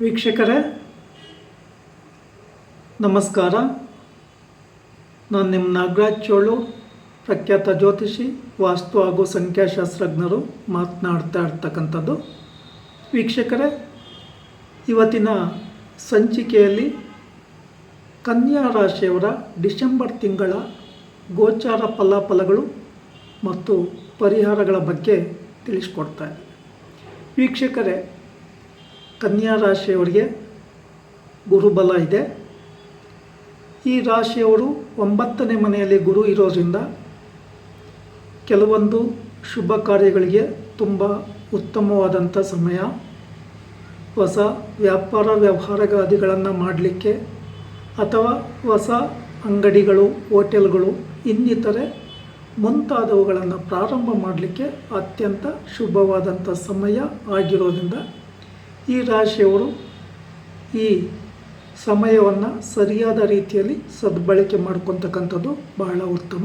ವೀಕ್ಷಕರೇ, ನಮಸ್ಕಾರ. ನಾನು ನಿಮ್ಮ ನಾಗರಾಜ್ ಚೋಳು, ಪ್ರಖ್ಯಾತ ಜ್ಯೋತಿಷಿ, ವಾಸ್ತು ಹಾಗೂ ಸಂಖ್ಯಾಶಾಸ್ತ್ರಜ್ಞರು ಮಾತನಾಡ್ತಾ ಇರ್ತಕ್ಕಂಥದ್ದು. ವೀಕ್ಷಕರೇ, ಇವತ್ತಿನ ಸಂಚಿಕೆಯಲ್ಲಿ ಕನ್ಯಾ ರಾಶಿಯವರ ಡಿಸೆಂಬರ್ ತಿಂಗಳ ಗೋಚಾರ ಫಲಾಫಲಗಳು ಮತ್ತು ಪರಿಹಾರಗಳ ಬಗ್ಗೆ ತಿಳಿಸ್ಕೊಡ್ತಾ ಇದ್ದೀನಿ. ವೀಕ್ಷಕರೇ ಕನ್ಯಾ ರಾಶಿಯವರಿಗೆ ಗುರುಬಲ ಇದೆ. ಈ ರಾಶಿಯವರು ಒಂಬತ್ತನೇ ಮನೆಯಲ್ಲಿ ಗುರು ಇರೋದ್ರಿಂದ ಕೆಲವೊಂದು ಶುಭ ಕಾರ್ಯಗಳಿಗೆ ತುಂಬ ಉತ್ತಮವಾದಂಥ ಸಮಯ. ಹೊಸ ವ್ಯಾಪಾರ ವ್ಯವಹಾರಗಾದಿಗಳನ್ನು ಮಾಡಲಿಕ್ಕೆ ಅಥವಾ ಹೊಸ ಅಂಗಡಿಗಳು, ಹೋಟೆಲ್ಗಳು, ಇನ್ನಿತರೆ ಮುಂತಾದವುಗಳನ್ನು ಪ್ರಾರಂಭ ಮಾಡಲಿಕ್ಕೆ ಅತ್ಯಂತ ಶುಭವಾದಂಥ ಸಮಯ ಆಗಿರೋದ್ರಿಂದ ಈ ರಾಶಿಯವರು ಈ ಸಮಯವನ್ನು ಸರಿಯಾದ ರೀತಿಯಲ್ಲಿ ಸದ್ಬಳಕೆ ಮಾಡ್ಕೊತಕ್ಕಂಥದ್ದು ಬಹಳ ಉತ್ತಮ.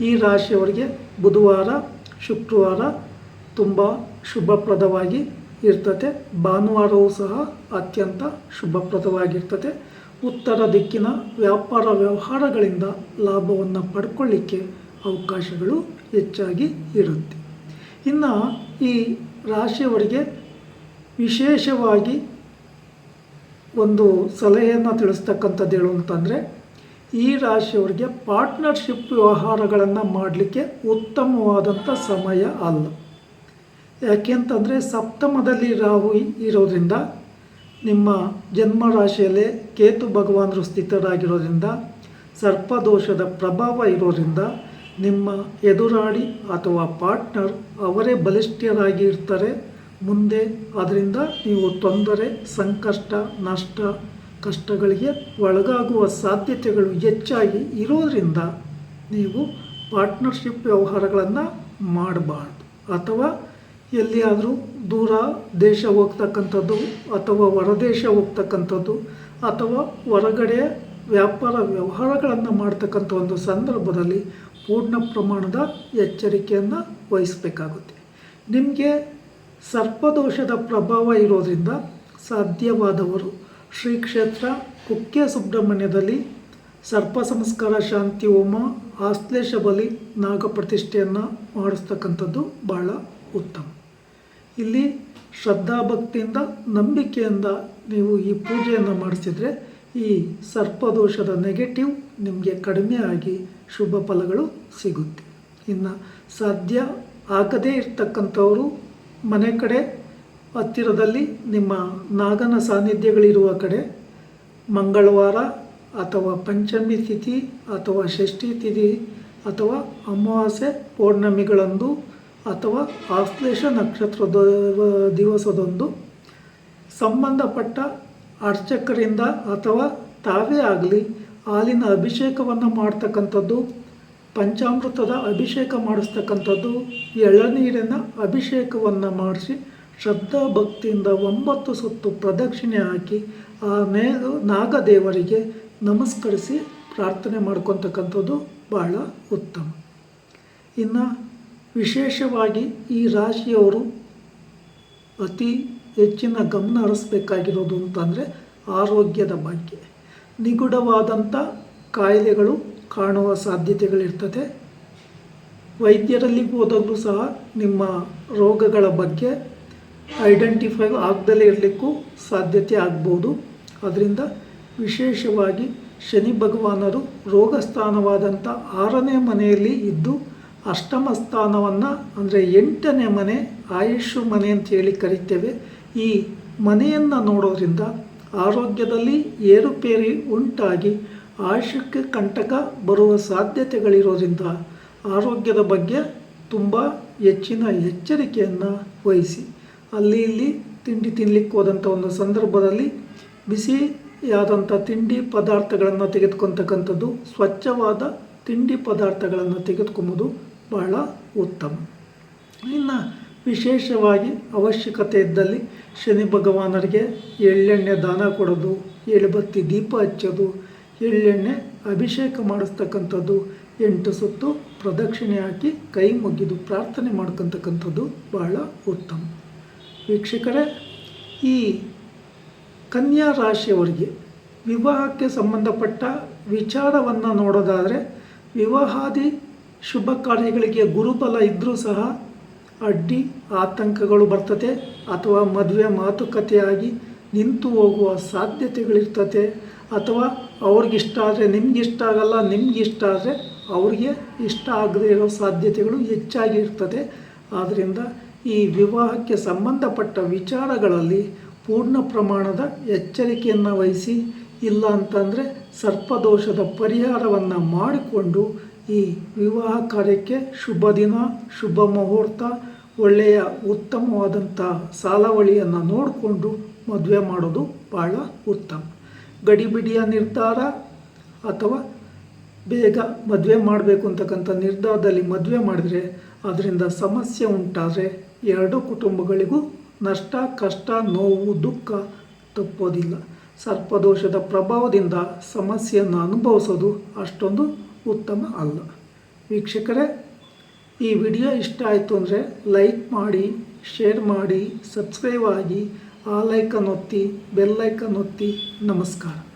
ಈ ರಾಶಿಯವರಿಗೆ ಬುಧವಾರ, ಶುಕ್ರವಾರ ತುಂಬ ಶುಭಪ್ರದವಾಗಿ ಇರ್ತದೆ ಭಾನುವಾರವೂ ಸಹ ಅತ್ಯಂತ ಶುಭಪ್ರದವಾಗಿರ್ತದೆ ಉತ್ತರ ದಿಕ್ಕಿನ ವ್ಯಾಪಾರ ವ್ಯವಹಾರಗಳಿಂದ ಲಾಭವನ್ನು ಪಡ್ಕೊಳ್ಳಿಕ್ಕೆ ಅವಕಾಶಗಳು ಹೆಚ್ಚಾಗಿ ಇರುತ್ತೆ. ಇನ್ನು ಈ ರಾಶಿಯವರಿಗೆ ವಿಶೇಷವಾಗಿ ಒಂದು ಸಲಹೆಯನ್ನು ತಿಳಿಸ್ತಕ್ಕಂಥದ್ದು ಹೇಳು ಅಂತಂದರೆ, ಈ ರಾಶಿಯವರಿಗೆ ಪಾರ್ಟ್ನರ್ಶಿಪ್ ವ್ಯವಹಾರಗಳನ್ನು ಮಾಡಲಿಕ್ಕೆ ಉತ್ತಮವಾದಂಥ ಸಮಯ ಅಲ್ಲ. ಯಾಕೆಂತಂದರೆ ಸಪ್ತಮದಲ್ಲಿ ರಾಹು ಇರೋದ್ರಿಂದ, ನಿಮ್ಮ ಜನ್ಮ ರಾಶಿಯಲ್ಲೇ ಕೇತು ಭಗವಾನರು ಸ್ಥಿತರಾಗಿರೋದ್ರಿಂದ ಸರ್ಪದೋಷದ ಪ್ರಭಾವ ಇರೋದ್ರಿಂದ, ನಿಮ್ಮ ಎದುರಾಳಿ ಅಥವಾ ಪಾರ್ಟ್ನರ್ ಅವರೇ ಬಲಿಷ್ಠರಾಗಿ ಇರ್ತಾರೆ. ಮುಂದೆ ಅದರಿಂದ ನೀವು ತೊಂದರೆ, ಸಂಕಷ್ಟ, ನಷ್ಟ, ಕಷ್ಟಗಳಿಗೆ ಒಳಗಾಗುವ ಸಾಧ್ಯತೆಗಳು ಹೆಚ್ಚಾಗಿ ಇರೋದರಿಂದ ನೀವು ಪಾರ್ಟ್ನರ್ಶಿಪ್ ವ್ಯವಹಾರಗಳನ್ನು ಮಾಡಬಾರ್ದು. ಅಥವಾ ಎಲ್ಲಿಯಾದರೂ ದೂರ ದೇಶ ಹೋಗ್ತಕ್ಕಂಥದ್ದು, ಅಥವಾ ಹೊರದೇಶ ಹೋಗ್ತಕ್ಕಂಥದ್ದು, ಅಥವಾ ಹೊರಗಡೆ ವ್ಯಾಪಾರ ವ್ಯವಹಾರಗಳನ್ನು ಮಾಡ್ತಕ್ಕಂಥ ಒಂದು ಸಂದರ್ಭದಲ್ಲಿ ಪೂರ್ಣ ಪ್ರಮಾಣದ ಎಚ್ಚರಿಕೆಯನ್ನು ವಹಿಸಬೇಕಾಗುತ್ತೆ. ನಿಮಗೆ ಸರ್ಪದೋಷದ ಪ್ರಭಾವ ಇರೋದರಿಂದ ಸಾಧ್ಯವಾದವರು ಶ್ರೀ ಕ್ಷೇತ್ರ ಕುಕ್ಕೆ ಸುಬ್ರಹ್ಮಣ್ಯದಲ್ಲಿ ಸರ್ಪ ಸಂಸ್ಕಾರ ಶಾಂತಿ ಹೋಮ ಆಶ್ಲೇಷ ಬಲಿ ನಾಗಪ್ರತಿಷ್ಠೆಯನ್ನು ಮಾಡಿಸ್ತಕ್ಕಂಥದ್ದು ಬಹಳ ಉತ್ತಮ. ಇಲ್ಲಿ ಶ್ರದ್ಧಾಭಕ್ತಿಯಿಂದ ನಂಬಿಕೆಯಿಂದ ನೀವು ಈ ಪೂಜೆಯನ್ನು ಮಾಡಿಸಿದರೆ ಈ ಸರ್ಪದೋಷದ ನೆಗೆಟಿವ್ ನಿಮಗೆ ಕಡಿಮೆ ಆಗಿ ಶುಭ ಫಲಗಳು ಸಿಗುತ್ತೆ. ಇನ್ನು ಸಾಧ್ಯ ಆಗದೇ ಇರ್ತಕ್ಕಂಥವರು ಮನೆ ಕಡೆ, ಹತ್ತಿರದಲ್ಲಿ ನಿಮ್ಮ ನಾಗನ ಸಾನ್ನಿಧ್ಯಗಳಿರುವ ಕಡೆ, ಮಂಗಳವಾರ ಅಥವಾ ಪಂಚಮಿ ತಿಥಿ ಅಥವಾ ಷಷ್ಠಿ ತಿಥಿ ಅಥವಾ ಅಮಾವಾಸ್ಯೆ ಪೌರ್ಣಮಿಗಳಂದು ಅಥವಾ ಆಶ್ಲೇಷ ನಕ್ಷತ್ರದ ದಿವಸದಂದು ಸಂಬಂಧಪಟ್ಟ ಅರ್ಚಕರಿಂದ ಅಥವಾ ತಾವೇ ಆಗಲಿ ಹಾಲಿನ ಅಭಿಷೇಕವನ್ನು ಮಾಡ್ತಕ್ಕಂಥದ್ದು ಪಂಚಾಮೃತದ ಅಭಿಷೇಕ ಮಾಡಿಸ್ತಕ್ಕಂಥದ್ದು ಎಳನೀರಿನ ಅಭಿಷೇಕವನ್ನು ಮಾಡಿಸಿ ಶ್ರದ್ಧಾ ಭಕ್ತಿಯಿಂದ ಒಂಬತ್ತು ಸುತ್ತು ಪ್ರದಕ್ಷಿಣೆ ಹಾಕಿ ಆ ನೇ ನಾಗದೇವರಿಗೆ ನಮಸ್ಕರಿಸಿ ಪ್ರಾರ್ಥನೆ ಮಾಡ್ಕೊತಕ್ಕಂಥದ್ದು ಬಹಳ ಉತ್ತಮ. ಇನ್ನು ವಿಶೇಷವಾಗಿ ಈ ರಾಶಿಯವರು ಅತಿ ಹೆಚ್ಚಿನ ಗಮನ ಹರಿಸ್ಬೇಕಾಗಿರೋದು ಅಂತಂದರೆ ಆರೋಗ್ಯದ ಬಗ್ಗೆ. ನಿಗೂಢವಾದಂಥ ಕಾಯಿಲೆಗಳು ಕಾಣುವ ಸಾಧ್ಯತೆಗಳಿರ್ತದೆ. ವೈದ್ಯರಲ್ಲಿ ಹೋದಲ್ಲೂ ಸಹ ನಿಮ್ಮ ರೋಗಗಳ ಬಗ್ಗೆ ಐಡೆಂಟಿಫೈ ಆಗದಲ್ಲೇ ಇರಲಿಕ್ಕೂ ಸಾಧ್ಯತೆ ಆಗ್ಬೋದು. ಅದರಿಂದ ವಿಶೇಷವಾಗಿ ಶನಿ ಭಗವಾನರು ರೋಗ ಸ್ಥಾನವಾದಂಥ ಆರನೇ ಮನೆಯಲ್ಲಿ ಇದ್ದು ಅಷ್ಟಮ ಸ್ಥಾನವನ್ನು ಅಂದರೆ ಎಂಟನೇ ಮನೆ ಆಯುಷ್ ಮನೆ ಅಂತ ಹೇಳಿ ಕರಿತೇವೆ. ಈ ಮನೆಯನ್ನು ನೋಡೋದ್ರಿಂದ ಆರೋಗ್ಯದಲ್ಲಿ ಏರುಪೇರಿ ಉಂಟಾಗಿ ಆಯುಷ್ಯಕ್ಕೆ ಕಂಟಕ ಬರುವ ಸಾಧ್ಯತೆಗಳಿರೋದ್ರಿಂದ ಆರೋಗ್ಯದ ಬಗ್ಗೆ ತುಂಬ ಹೆಚ್ಚಿನ ಎಚ್ಚರಿಕೆಯನ್ನು ವಹಿಸಿ, ಅಲ್ಲಿ ಇಲ್ಲಿ ತಿಂಡಿ ತಿನ್ನಲಿಕ್ಕೆ ಹೋದಂಥ ಒಂದು ಸಂದರ್ಭದಲ್ಲಿ ಬಿಸಿಯಾದಂಥ ತಿಂಡಿ ಪದಾರ್ಥಗಳನ್ನು ತೆಗೆದುಕೊತಕ್ಕಂಥದ್ದು ಸ್ವಚ್ಛವಾದ ತಿಂಡಿ ಪದಾರ್ಥಗಳನ್ನು ತೆಗೆದುಕೊಂಬುದು ಬಹಳ ಉತ್ತಮ. ಇನ್ನು ವಿಶೇಷವಾಗಿ ಅವಶ್ಯಕತೆ ಇದ್ದಲ್ಲಿ ಶನಿ ಭಗವಾನರಿಗೆ ಎಳ್ಳೆಣ್ಣೆ ದಾನ ಕೊಡೋದು, ಎಳುಬತ್ತಿ ದೀಪ ಹಚ್ಚೋದು ಎಳ್ಳೆಣ್ಣೆ ಅಭಿಷೇಕ ಮಾಡಿಸ್ತಕ್ಕಂಥದ್ದು, ಎಂಟು ಸುತ್ತು ಪ್ರದಕ್ಷಿಣೆ ಹಾಕಿ ಕೈ ಮುಗಿದು ಪ್ರಾರ್ಥನೆ ಮಾಡ್ಕೊತಕ್ಕಂಥದ್ದು ಬಹಳ ಉತ್ತಮ. ವೀಕ್ಷಕರೇ, ಈ ಕನ್ಯಾ ರಾಶಿಯವರಿಗೆ ವಿವಾಹಕ್ಕೆ ಸಂಬಂಧಪಟ್ಟ ವಿಚಾರವನ್ನು ನೋಡೋದಾದರೆ, ವಿವಾಹಾದಿ ಶುಭ ಕಾರ್ಯಗಳಿಗೆ ಗುರುಬಲ ಇದ್ದರೂ ಸಹ ಅಡ್ಡಿ ಆತಂಕಗಳು ಬರ್ತದೆ ಅಥವಾ ಮದುವೆ ಮಾತುಕತೆಯಾಗಿ ನಿಂತು ಹೋಗುವ ಸಾಧ್ಯತೆಗಳಿರ್ತದೆ ಅಥವಾ ಅವ್ರಿಗಿಷ್ಟ ಆದರೆ ನಿಮ್ಗಿಷ್ಟ ಆಗಲ್ಲ, ನಿಮ್ಗಿಷ್ಟ ಆದರೆ ಅವ್ರಿಗೆ ಇಷ್ಟ ಆಗದೇ ಇರೋ ಸಾಧ್ಯತೆಗಳು ಹೆಚ್ಚಾಗಿ ಇರ್ತದೆ. ಆದ್ದರಿಂದ ಈ ವಿವಾಹಕ್ಕೆ ಸಂಬಂಧಪಟ್ಟ ವಿಚಾರಗಳಲ್ಲಿ ಪೂರ್ಣ ಪ್ರಮಾಣದ ಎಚ್ಚರಿಕೆಯನ್ನು ವಹಿಸಿ, ಇಲ್ಲ ಅಂತಂದರೆ ಸರ್ಪದೋಷದ ಪರಿಹಾರವನ್ನು ಮಾಡಿಕೊಂಡು ಈ ವಿವಾಹ ಕಾರ್ಯಕ್ಕೆ ಶುಭ ದಿನ, ಶುಭ ಮುಹೂರ್ತ, ಒಳ್ಳೆಯ ಉತ್ತಮವಾದಂಥ ಸಾಲವಳಿಯನ್ನು ನೋಡಿಕೊಂಡು ಮದುವೆ ಮಾಡೋದು ಭಾಳ ಉತ್ತಮ. ಗಡಿಬಿಡಿಯ ನಿರ್ಧಾರ ಅಥವಾ ಬೇಗ ಮದುವೆ ಮಾಡಬೇಕು ಅಂತಕ್ಕಂಥ ನಿರ್ಧಾರದಲ್ಲಿ ಮದುವೆ ಮಾಡಿದರೆ ಅದರಿಂದ ಸಮಸ್ಯೆ ಉಂಟಾದರೆ ಎರಡು ಕುಟುಂಬಗಳಿಗೂ ನಷ್ಟ, ಕಷ್ಟ, ನೋವು, ದುಃಖ ತಪ್ಪೋದಿಲ್ಲ. ಸರ್ಪದೋಷದ ಪ್ರಭಾವದಿಂದ ಸಮಸ್ಯೆಯನ್ನು ಅನುಭವಿಸೋದು ಅಷ್ಟೊಂದು ಉತ್ತಮ ಅಲ್ಲ. ವೀಕ್ಷಕರೇ, ಈ ವಿಡಿಯೋ ಇಷ್ಟ ಆಯಿತು ಅಂದರೆ ಲೈಕ್ ಮಾಡಿ, ಶೇರ್ ಮಾಡಿ, ಸಬ್ಸ್ಕ್ರೈಬ್ ಆಗಿ ಆ ಲೈಕನ್ ಒತ್ತಿ ಬೆಲ್ ಐಕನ್ ಒತ್ತಿ ನಮಸ್ಕಾರ.